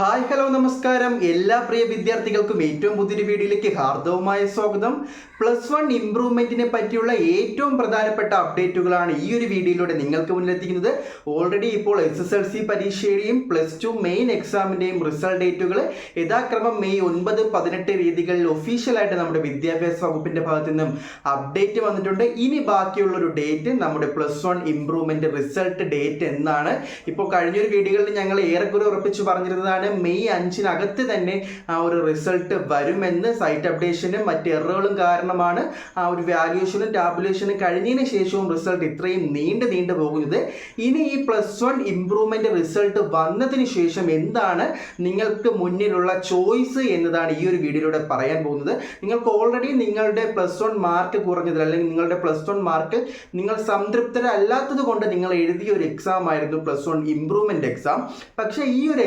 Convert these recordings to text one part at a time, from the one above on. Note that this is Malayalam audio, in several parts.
ഹായ് ഹലോ നമസ്കാരം. എല്ലാ പ്രിയ വിദ്യാർത്ഥികൾക്കും ഏറ്റവും പുതിയൊരു വീഡിയോയിലേക്ക് ഹാർദവമായ സ്വാഗതം. പ്ലസ് വൺ ഇംപ്രൂവ്മെന്റിനെ പറ്റിയുള്ള ഏറ്റവും പ്രധാനപ്പെട്ട അപ്ഡേറ്റുകളാണ് ഈ ഒരു വീഡിയോയിലൂടെ നിങ്ങൾക്ക് മുന്നിലെത്തിക്കുന്നത്. ഓൾറെഡി ഇപ്പോൾ എസ് എസ് എൽ സി പരീക്ഷയുടെയും പ്ലസ് ടു മെയിൻ എക്സാമിന്റെയും റിസൾട്ട് ഡേറ്റുകൾ യഥാക്രമം മെയ് ഒൻപത് പതിനെട്ട് രീതികളിൽ ഒഫീഷ്യലായിട്ട് നമ്മുടെ വിദ്യാഭ്യാസ വകുപ്പിന്റെ ഭാഗത്തു നിന്നും അപ്ഡേറ്റ് വന്നിട്ടുണ്ട്. ഇനി ബാക്കിയുള്ളൊരു ഡേറ്റ് നമ്മുടെ plus one improvement result date എന്നാണ്. ഇപ്പോൾ കഴിഞ്ഞൊരു വീഡിയോകളിൽ ഞങ്ങൾ ഏറെക്കുറെ ഉറപ്പിച്ച് പറഞ്ഞിരുന്നതാണ്. മെയ് അഞ്ചിനകത്ത് തന്നെ ആ ഒരു റിസൾട്ട് വരുമെന്ന് സൈറ്റ് അപ്ഡേഷനും മറ്റ് എററുകളും കാരണമാണ് ആ ഒരു വാല്യുവേഷനും ടാബുലേഷനും കഴിഞ്ഞതിന് ശേഷവും റിസൾട്ട് ഇത്രയും നീണ്ടു നീണ്ടു പോകുന്നത്. ഇനി ഈ പ്ലസ് വൺ ഇംപ്രൂവ്മെന്റ് റിസൾട്ട് വന്നതിന് ശേഷം എന്താണ് നിങ്ങൾക്ക് മുന്നിലുള്ള ചോയ്സ് എന്നതാണ് ഈ ഒരു വീഡിയോയിലൂടെ പറയാൻ പോകുന്നത്. നിങ്ങൾക്ക് ഓൾറെഡി നിങ്ങളുടെ പ്ലസ് വൺ മാർക്ക് കുറഞ്ഞതിൽ അല്ലെങ്കിൽ നിങ്ങളുടെ പ്ലസ് വൺ മാർക്ക് നിങ്ങൾ സംതൃപ്തരല്ലാത്തത് കൊണ്ട് നിങ്ങൾ എഴുതിയ ഒരു എക്സാം ആയിരുന്നു പ്ലസ് വൺ ഇംപ്രൂവ്മെന്റ് എക്സാം പക്ഷേ ഈ ഒരു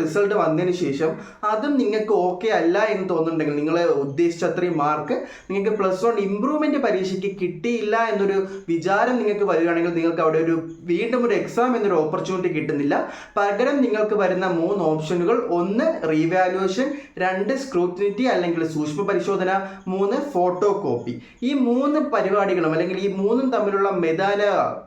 റിസൾട്ട് വന്നതിന് ശേഷം അതും നിങ്ങൾക്ക് ഓക്കെ അല്ല എന്ന് തോന്നുന്നുണ്ടെങ്കിൽ നിങ്ങൾ ഉദ്ദേശിച്ച അത്രയും മാർക്ക് നിങ്ങൾക്ക് പ്ലസ് വൺ ഇംപ്രൂവ്മെന്റ് പരീക്ഷയ്ക്ക് കിട്ടിയില്ല എന്നൊരു വിചാരം നിങ്ങൾക്ക് വരികയാണെങ്കിൽ നിങ്ങൾക്ക് അവിടെ ഒരു വീണ്ടും ഒരു എക്സാം എന്നൊരു ഓപ്പർച്യൂണിറ്റി കിട്ടുന്നില്ല. പകരം നിങ്ങൾക്ക് വരുന്ന മൂന്ന് ഓപ്ഷനുകൾ ഒന്ന് റീവാലുവേഷൻ രണ്ട് സ്ക്രൂട്ടിനിറ്റി അല്ലെങ്കിൽ സൂക്ഷ്മ പരിശോധന മൂന്ന് ഫോട്ടോ കോപ്പി ഈ മൂന്ന് പരിപാടികളും അല്ലെങ്കിൽ ഈ മൂന്നും തമ്മിലുള്ള മെതാന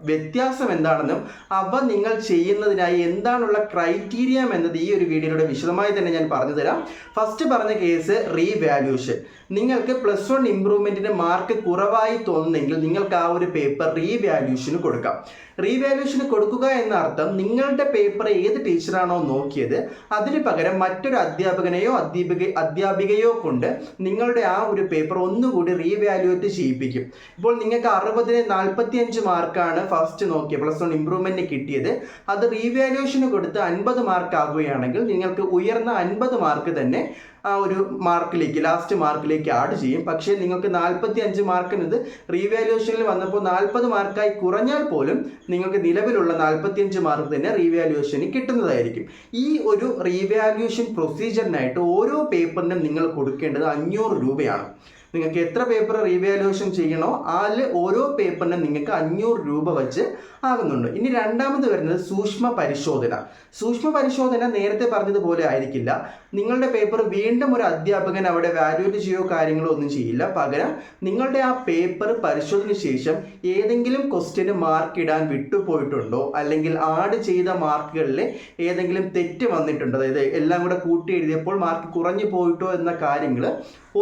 വ്യത്യാസം എന്താണെന്നും അവ നിങ്ങൾ ചെയ്യുന്നതിനായി എന്താണുള്ള ക്രൈറ്റീരിയ എന്നത് ഈ ഒരു വീഡിയോയുടെ വിശദമായി തന്നെ ഞാൻ പറഞ്ഞു തരാം. ഫസ്റ്റ് പറഞ്ഞ കേസ് റീവാല്യൂഷൻ നിങ്ങൾക്ക് പ്ലസ് വൺ ഇംപ്രൂവ്മെന്റിന് മാർക്ക് കുറവായി തോന്നുന്നെങ്കിൽ നിങ്ങൾക്ക് ആ ഒരു പേപ്പർ റീവാല്യൂഷന് കൊടുക്കാം. റീവാല്യൂഷന് കൊടുക്കുക എന്ന അർത്ഥം നിങ്ങളുടെ പേപ്പർ ഏത് ടീച്ചറാണോ നോക്കിയത് അതിന് പകരം മറ്റൊരു അധ്യാപകനെയോ അധ്യാപിക അധ്യാപികയോ കൊണ്ട് നിങ്ങളുടെ ആ ഒരു പേപ്പർ ഒന്നുകൂടി റീവാലുവേറ്റ് ചെയ്യിപ്പിക്കും. ഇപ്പോൾ നിങ്ങൾക്ക് അറുപതിന് നാൽപ്പത്തി അഞ്ച് മാർക്കാണ് ഫസ്റ്റ് നോക്കിയത് പ്ലസ് വൺ ഇംപ്രൂവ്മെന്റ് കിട്ടിയത്. അത് റീവാലുവേഷന് കൊടുത്ത് അൻപത് മാർക്ക് ആകുകയാണെങ്കിൽ നിങ്ങൾക്ക് ഉയർന്ന അൻപത് മാർക്ക് തന്നെ ആ ഒരു മാർക്കിലേക്ക് ലാസ്റ്റ് മാർക്കിലേക്ക് ആഡ് ചെയ്യും. പക്ഷേ നിങ്ങൾക്ക് നാൽപ്പത്തി അഞ്ച് മാർക്കിനത് റീവാലുവേഷനിൽ വന്നപ്പോൾ നാൽപ്പത് മാർക്കായി കുറഞ്ഞാൽ പോലും നിങ്ങൾക്ക് നിലവിലുള്ള നാൽപ്പത്തി അഞ്ച് മാർക്ക് തന്നെ റീവാലുവേഷന് കിട്ടുന്നതായിരിക്കും. ഈ ഒരു റീവാലുവേഷൻ പ്രൊസീജിയറിനായിട്ട് ഓരോ പേപ്പറിനും നിങ്ങൾ കൊടുക്കേണ്ടത് അഞ്ഞൂറ് രൂപയാണ്. നിങ്ങൾക്ക് എത്ര പേപ്പർ റീവാലുവേഷൻ ചെയ്യണോ അതിൽ ഓരോ പേപ്പറിനും നിങ്ങൾക്ക് അഞ്ഞൂറ് രൂപ വെച്ച് ആകുന്നുണ്ട്. ഇനി രണ്ടാമത് വരുന്നത് സൂക്ഷ്മ പരിശോധന. സൂക്ഷ്മ പരിശോധന നേരത്തെ പറഞ്ഞതുപോലെ ആയിരിക്കില്ല. നിങ്ങളുടെ പേപ്പർ വീണ്ടും ഒരു അധ്യാപകൻ അവിടെ വാല്യൂറ്റ് ചെയ്യോ കാര്യങ്ങളോ ഒന്നും ചെയ്യില്ല. പകരം നിങ്ങളുടെ ആ പേപ്പർ പരിശോധന ശേഷം ഏതെങ്കിലും ക്വസ്റ്റ്യന് മാർക്ക് ഇടാൻ വിട്ടുപോയിട്ടുണ്ടോ? അല്ലെങ്കിൽ ആഡ് ചെയ്ത മാർക്കുകളിൽ ഏതെങ്കിലും തെറ്റ് വന്നിട്ടുണ്ടോ? അതായത് എല്ലാം കൂടെ കൂട്ടി എഴുതിയപ്പോൾ മാർക്ക് കുറഞ്ഞു പോയിട്ടോ എന്ന കാര്യങ്ങൾ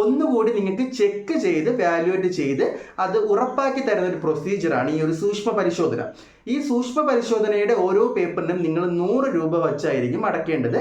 ഒന്നുകൂടി നിങ്ങൾക്ക് ചെക്ക് ചെയ്ത് വാല്യുവേറ്റ് ചെയ്ത് അത് ഉറപ്പാക്കി തരുന്ന ഒരു പ്രൊസീജിയറാണ് ഈ ഒരു സൂക്ഷ്മ പരിശോധന. ഈ സൂക്ഷ്മ പരിശോധനയുടെ ഓരോ പേപ്പറിനും നിങ്ങൾ നൂറ് രൂപ വച്ചായിരിക്കും അടക്കേണ്ടത്.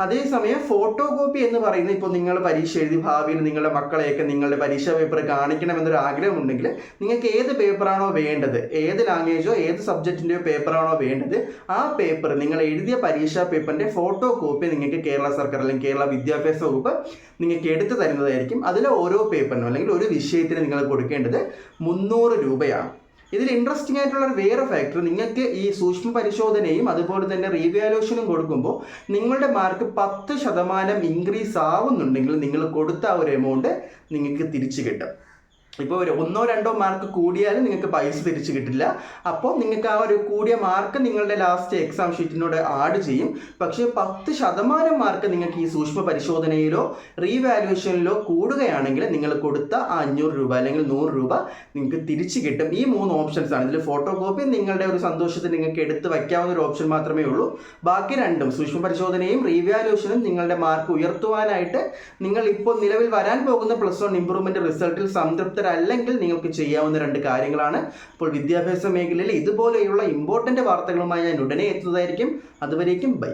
അതേസമയം ഫോട്ടോ കോപ്പി എന്ന് പറയുന്നത് ഇപ്പോൾ നിങ്ങൾ പരീക്ഷ എഴുതി ഭാവിയിൽ നിങ്ങളുടെ മക്കളെയൊക്കെ നിങ്ങളുടെ പരീക്ഷാ പേപ്പർ കാണിക്കണമെന്നൊരു ആഗ്രഹമുണ്ടെങ്കിൽ നിങ്ങൾക്ക് ഏത് പേപ്പറാണോ വേണ്ടത്? ഏത് ലാംഗ്വേജോ ഏത് സബ്ജക്റ്റിന്റെയോ പേപ്പറാണോ വേണ്ടത്? ആ പേപ്പർ നിങ്ങൾ എഴുതിയ പരീക്ഷാ പേപ്പറിന്റെ ഫോട്ടോ കോപ്പി നിങ്ങൾക്ക് കേരള സർക്കാർ അല്ലെങ്കിൽ കേരള വിദ്യാഭ്യാസ വകുപ്പ് നിങ്ങൾക്ക് എടുത്തു തരുന്നതായിരിക്കും. അതിൽ ഓരോ പേപ്പറിനും അല്ലെങ്കിൽ ഒരു വിഷയത്തിന് നിങ്ങൾ കൊടുക്കേണ്ടത് മുന്നൂറ് രൂപയാണ്. ഇതിൽ ഇൻട്രസ്റ്റിംഗ് ആയിട്ടുള്ള ഒരു വേറെ ഫാക്ടർ നിങ്ങൾക്ക് ഈ സൂക്ഷ്മ പരിശോധനയും അതുപോലെ തന്നെ റീവാലുവേഷനും കൊടുക്കുമ്പോൾ നിങ്ങളുടെ മാർക്ക് പത്ത് ശതമാനം ഇൻക്രീസ് ആവുന്നുണ്ടെങ്കിൽ നിങ്ങൾ കൊടുത്ത ആ ഒരു എമൗണ്ട് നിങ്ങൾക്ക് തിരിച്ചു കിട്ടും. ഇപ്പോൾ ഒരു ഒന്നോ രണ്ടോ മാർക്ക് കൂടിയാലും നിങ്ങൾക്ക് പൈസ തിരിച്ചു കിട്ടില്ല. അപ്പോൾ നിങ്ങൾക്ക് ആ ഒരു കൂടിയ മാർക്ക് നിങ്ങളുടെ ലാസ്റ്റ് എക്സാം ഷീറ്റിനോട് ആഡ് ചെയ്യും. പക്ഷേ പത്ത് ശതമാനം മാർക്ക് നിങ്ങൾക്ക് ഈ സൂക്ഷ്മ പരിശോധനയിലോ റീവാലുവേഷനിലോ കൂടുകയാണെങ്കിൽ നിങ്ങൾ കൊടുത്ത ആ അഞ്ഞൂറ് രൂപ അല്ലെങ്കിൽ നൂറ് രൂപ നിങ്ങൾക്ക് തിരിച്ചു കിട്ടും. ഈ മൂന്ന് ഓപ്ഷൻസ് ആണ്. ഇതിൽ ഫോട്ടോ കോപ്പി നിങ്ങളുടെ ഒരു സന്തോഷത്തിന് നിങ്ങൾക്ക് എടുത്ത് വയ്ക്കാവുന്ന ഒരു ഓപ്ഷൻ മാത്രമേ ഉള്ളൂ. ബാക്കി രണ്ടും സൂക്ഷ്മ പരിശോധനയും റീവാലുവേഷനും നിങ്ങളുടെ മാർക്ക് ഉയർത്തുവാനായിട്ട് നിങ്ങൾ ഇപ്പോൾ നിലവിൽ വരാൻ പോകുന്ന പ്ലസ് വൺ ഇംപ്രൂവ്മെന്റ് റിസൾട്ടിൽ സംതൃപ്തര അല്ലെങ്കിൽ നിങ്ങൾക്ക് ചെയ്യാവുന്ന രണ്ട് കാര്യങ്ങളാണ്. അപ്പോൾ വിദ്യാഭ്യാസ മേഖലയിൽ ഇതുപോലെയുള്ള ഇമ്പോർട്ടന്റ് വാർത്തകളുമായി ഞാൻ ഉടനെ എത്തുന്നതായിരിക്കും. അതുവരേക്കും ബൈ.